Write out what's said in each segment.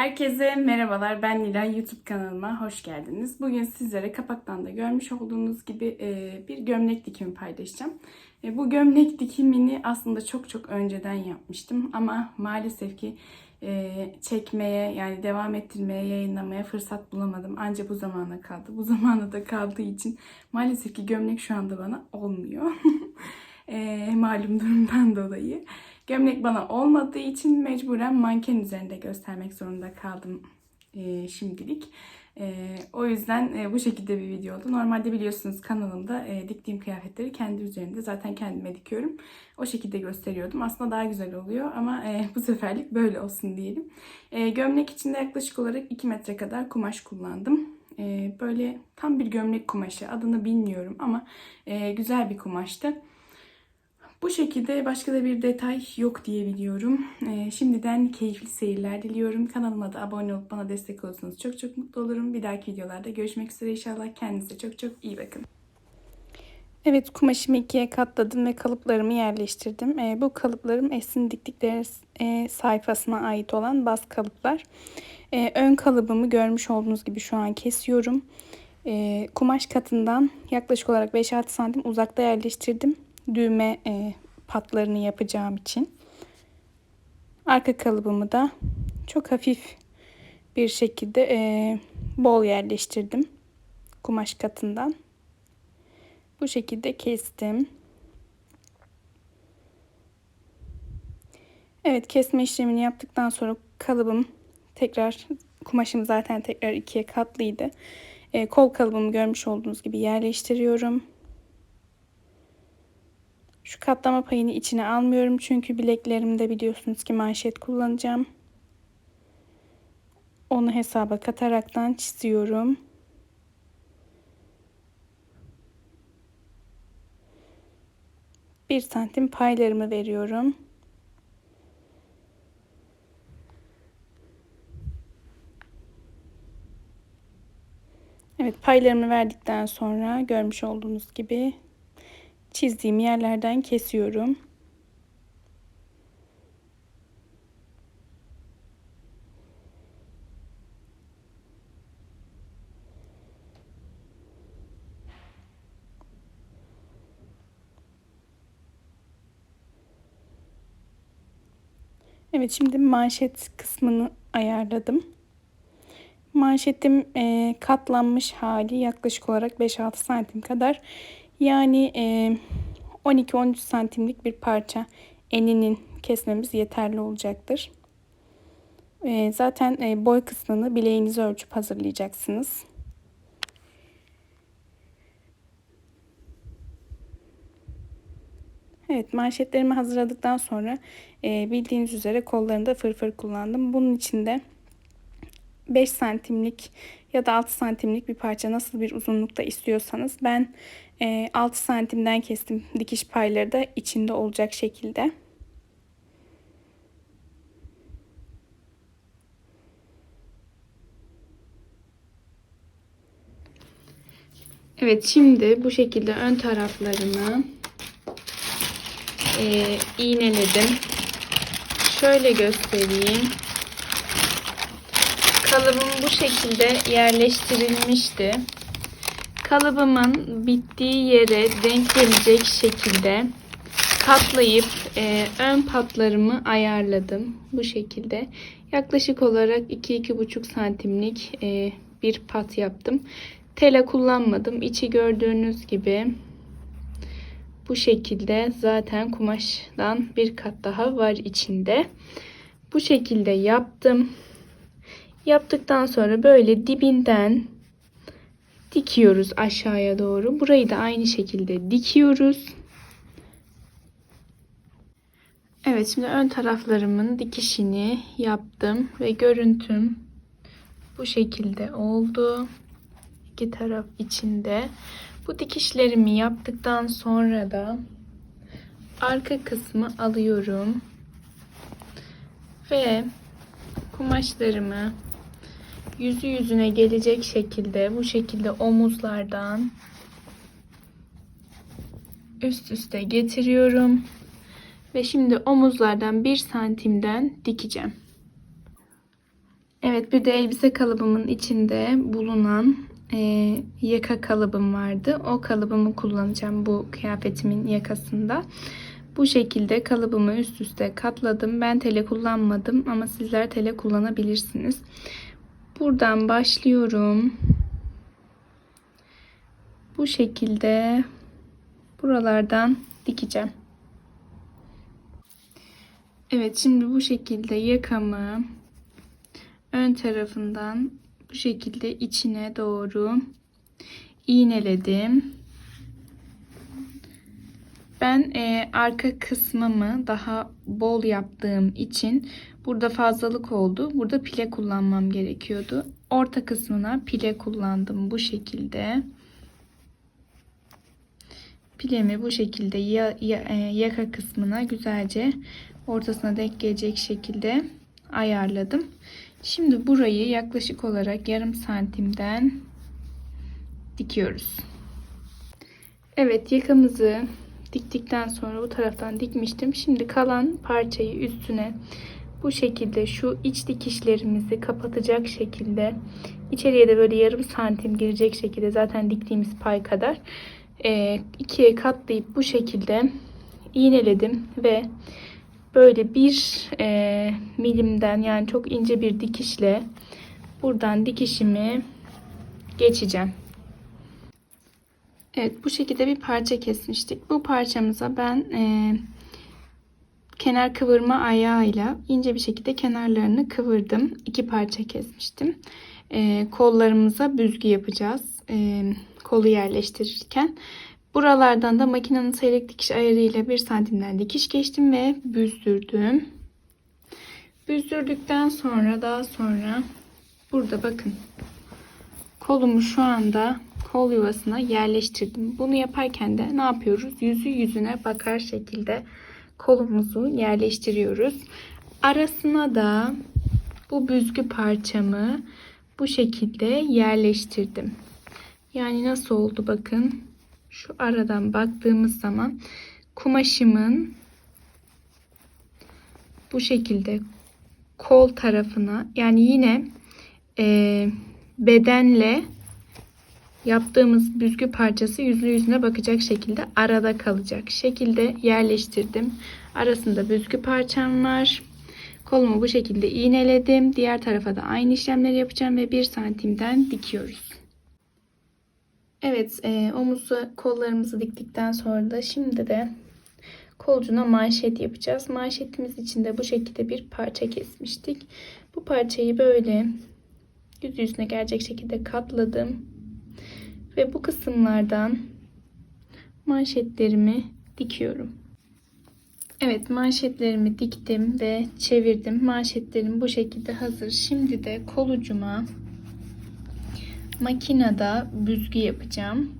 Herkese merhabalar. Ben Nilay. YouTube kanalıma hoş geldiniz. Bugün sizlere kapaktan da görmüş olduğunuz gibi e, bir gömlek dikimi paylaşacağım. E, Bu gömlek dikimini aslında çok çok önceden yapmıştım ama maalesef ki e, çekmeye yani devam ettirmeye, yayınlamaya fırsat bulamadım. Ancak bu zamana kaldı. Bu zamana da kaldığı için maalesef ki gömlek şu anda bana olmuyor. Malum durumdan dolayı. Gömlek bana olmadığı için mecburen manken üzerinde göstermek zorunda kaldım e, şimdilik. E, o yüzden e, bu şekilde bir video oldu. Normalde biliyorsunuz kanalımda e, diktiğim kıyafetleri kendi üzerimde zaten kendime dikiyorum. O şekilde gösteriyordum. Aslında daha güzel oluyor ama e, bu seferlik böyle olsun diyelim. E, gömlek içinde yaklaşık olarak 2 metre kadar kumaş kullandım. E, böyle tam bir gömlek kumaşı adını bilmiyorum ama e, güzel bir kumaştı. Bu şekilde başka da bir detay yok diye biliyorum. Ee, şimdiden keyifli seyirler diliyorum. Kanalıma da abone olup bana destek olursanız çok çok mutlu olurum. Bir dahaki videolarda görüşmek üzere inşallah. Kendinize çok çok iyi bakın. Evet kumaşımı ikiye katladım ve kalıplarımı yerleştirdim. Ee, bu kalıplarım Esin Diktikleri e, sayfasına ait olan baz kalıplar. Ee, ön kalıbımı görmüş olduğunuz gibi şu an kesiyorum. Ee, kumaş katından yaklaşık olarak 5-6 santim uzakta yerleştirdim düğme e, patlarını yapacağım için. Arka kalıbımı da çok hafif bir şekilde e, bol yerleştirdim kumaş katından. Bu şekilde kestim. Evet kesme işlemini yaptıktan sonra kalıbım tekrar kumaşım zaten tekrar ikiye katlıydı. E, kol kalıbımı görmüş olduğunuz gibi yerleştiriyorum. Şu katlama payını içine almıyorum çünkü bileklerimde biliyorsunuz ki manşet kullanacağım. Onu hesaba kataraktan çiziyorum. Bir santim paylarımı veriyorum. Evet paylarımı verdikten sonra görmüş olduğunuz gibi çizdiğim yerlerden kesiyorum. Evet şimdi manşet kısmını ayarladım. Manşetim e, katlanmış hali yaklaşık olarak 5-6 santim kadar yani e, 12-13 santimlik bir parça eninin kesmemiz yeterli olacaktır. E, zaten e, boy kısmını bileğinizi ölçüp hazırlayacaksınız. Evet manşetlerimi hazırladıktan sonra e, bildiğiniz üzere kollarında fırfır kullandım. Bunun için de 5 santimlik ya da 6 santimlik bir parça nasıl bir uzunlukta istiyorsanız ben 6 e, santimden kestim dikiş payları da içinde olacak şekilde. Evet şimdi bu şekilde ön taraflarını e, iğneledim. Şöyle göstereyim. Kalıbım bu şekilde yerleştirilmişti. Kalıbımın bittiği yere denk gelecek şekilde katlayıp e, ön patlarımı ayarladım. Bu şekilde. Yaklaşık olarak 2-2,5 santimlik e, bir pat yaptım. Tela kullanmadım. İçi gördüğünüz gibi bu şekilde zaten kumaştan bir kat daha var içinde. Bu şekilde yaptım. Yaptıktan sonra böyle dibinden dikiyoruz aşağıya doğru. Burayı da aynı şekilde dikiyoruz. Evet şimdi ön taraflarımın dikişini yaptım ve görüntüm bu şekilde oldu. İki taraf içinde. Bu dikişlerimi yaptıktan sonra da arka kısmı alıyorum. Ve kumaşlarımı yüzü yüzüne gelecek şekilde bu şekilde omuzlardan üst üste getiriyorum. Ve şimdi omuzlardan bir santimden dikeceğim. Evet bir de elbise kalıbımın içinde bulunan e, yaka kalıbım vardı. O kalıbımı kullanacağım bu kıyafetimin yakasında. Bu şekilde kalıbımı üst üste katladım. Ben tele kullanmadım ama sizler tele kullanabilirsiniz. Buradan başlıyorum. Bu şekilde buralardan dikeceğim. Evet şimdi bu şekilde yakamı ön tarafından bu şekilde içine doğru iğneledim. Ben e, arka kısmımı daha bol yaptığım için burada fazlalık oldu. Burada pile kullanmam gerekiyordu. Orta kısmına pile kullandım bu şekilde. Pilemi bu şekilde ya, ya, e, yaka kısmına güzelce ortasına denk gelecek şekilde ayarladım. Şimdi burayı yaklaşık olarak yarım santimden dikiyoruz. Evet yakamızı diktikten sonra bu taraftan dikmiştim. Şimdi kalan parçayı üstüne bu şekilde şu iç dikişlerimizi kapatacak şekilde içeriye de böyle yarım santim girecek şekilde zaten diktiğimiz pay kadar e, ikiye katlayıp bu şekilde iğneledim ve böyle bir e, milimden yani çok ince bir dikişle buradan dikişimi geçeceğim. Evet bu şekilde bir parça kesmiştik. Bu parçamıza ben e, kenar kıvırma ayağıyla ince bir şekilde kenarlarını kıvırdım. İki parça kesmiştim. E, kollarımıza büzgü yapacağız. E, kolu yerleştirirken. Buralardan da makinenin seyrek dikiş ayarıyla bir santimden dikiş geçtim ve büzdürdüm. Büzdürdükten sonra daha sonra burada bakın kolumu şu anda kol yuvasına yerleştirdim. Bunu yaparken de ne yapıyoruz? Yüzü yüzüne bakar şekilde kolumuzu yerleştiriyoruz. Arasına da bu büzgü parçamı bu şekilde yerleştirdim. Yani nasıl oldu bakın. Şu aradan baktığımız zaman kumaşımın bu şekilde kol tarafına yani yine e, bedenle yaptığımız büzgü parçası yüzü yüzüne bakacak şekilde arada kalacak şekilde yerleştirdim. Arasında büzgü parçam var. Kolumu bu şekilde iğneledim. Diğer tarafa da aynı işlemleri yapacağım ve 1 santimden dikiyoruz. Evet e, omuz kollarımızı diktikten sonra da şimdi de kolcuna manşet yapacağız. Manşetimiz için de bu şekilde bir parça kesmiştik. Bu parçayı böyle yüz yüzüne gelecek şekilde katladım. Ve bu kısımlardan manşetlerimi dikiyorum. Evet manşetlerimi diktim ve çevirdim. Manşetlerim bu şekilde hazır. Şimdi de kolucuma makinede büzgü yapacağım.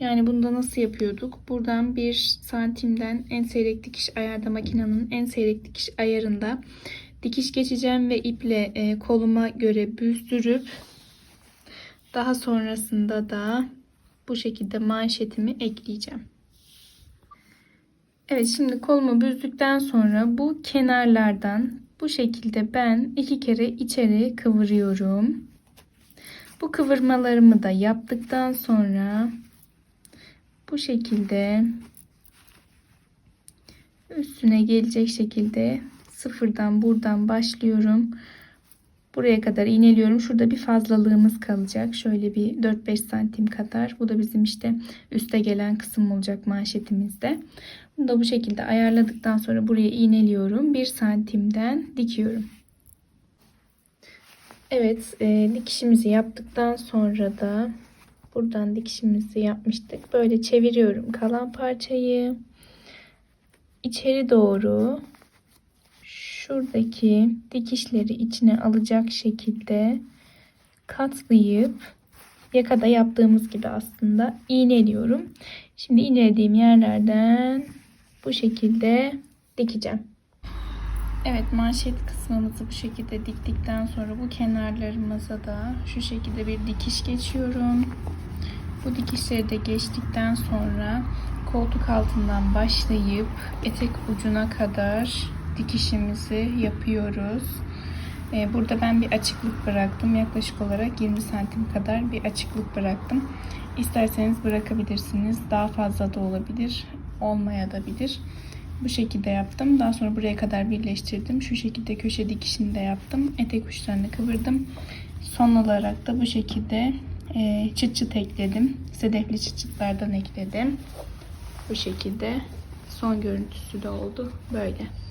Yani bunda nasıl yapıyorduk? Buradan bir santimden en seyrek dikiş ayarda makinenin en seyrek dikiş ayarında dikiş geçeceğim ve iple e, koluma göre büzdürüp daha sonrasında da bu şekilde manşetimi ekleyeceğim. Evet şimdi kolumu büzdükten sonra bu kenarlardan bu şekilde ben iki kere içeri kıvırıyorum. Bu kıvırmalarımı da yaptıktan sonra bu şekilde üstüne gelecek şekilde sıfırdan buradan başlıyorum. Buraya kadar iğneliyorum. Şurada bir fazlalığımız kalacak. Şöyle bir 4-5 santim kadar. Bu da bizim işte üste gelen kısım olacak manşetimizde. Bunu da bu şekilde ayarladıktan sonra buraya iğneliyorum. 1 santimden dikiyorum. Evet e, dikişimizi yaptıktan sonra da buradan dikişimizi yapmıştık. Böyle çeviriyorum kalan parçayı içeri doğru şuradaki dikişleri içine alacak şekilde katlayıp yakada yaptığımız gibi aslında iğneliyorum. Şimdi iğnelediğim yerlerden bu şekilde dikeceğim. Evet manşet kısmımızı bu şekilde diktikten sonra bu kenarlarımıza da şu şekilde bir dikiş geçiyorum. Bu dikişleri de geçtikten sonra koltuk altından başlayıp etek ucuna kadar dikişimizi yapıyoruz. Ee, burada ben bir açıklık bıraktım. Yaklaşık olarak 20 santim kadar bir açıklık bıraktım. İsterseniz bırakabilirsiniz. Daha fazla da olabilir. Olmaya da bilir. Bu şekilde yaptım. Daha sonra buraya kadar birleştirdim. Şu şekilde köşe dikişini de yaptım. Etek uçlarını kıvırdım. Son olarak da bu şekilde e, çıt çıt ekledim. Sedefli çıt çıtlardan ekledim. Bu şekilde son görüntüsü de oldu. Böyle.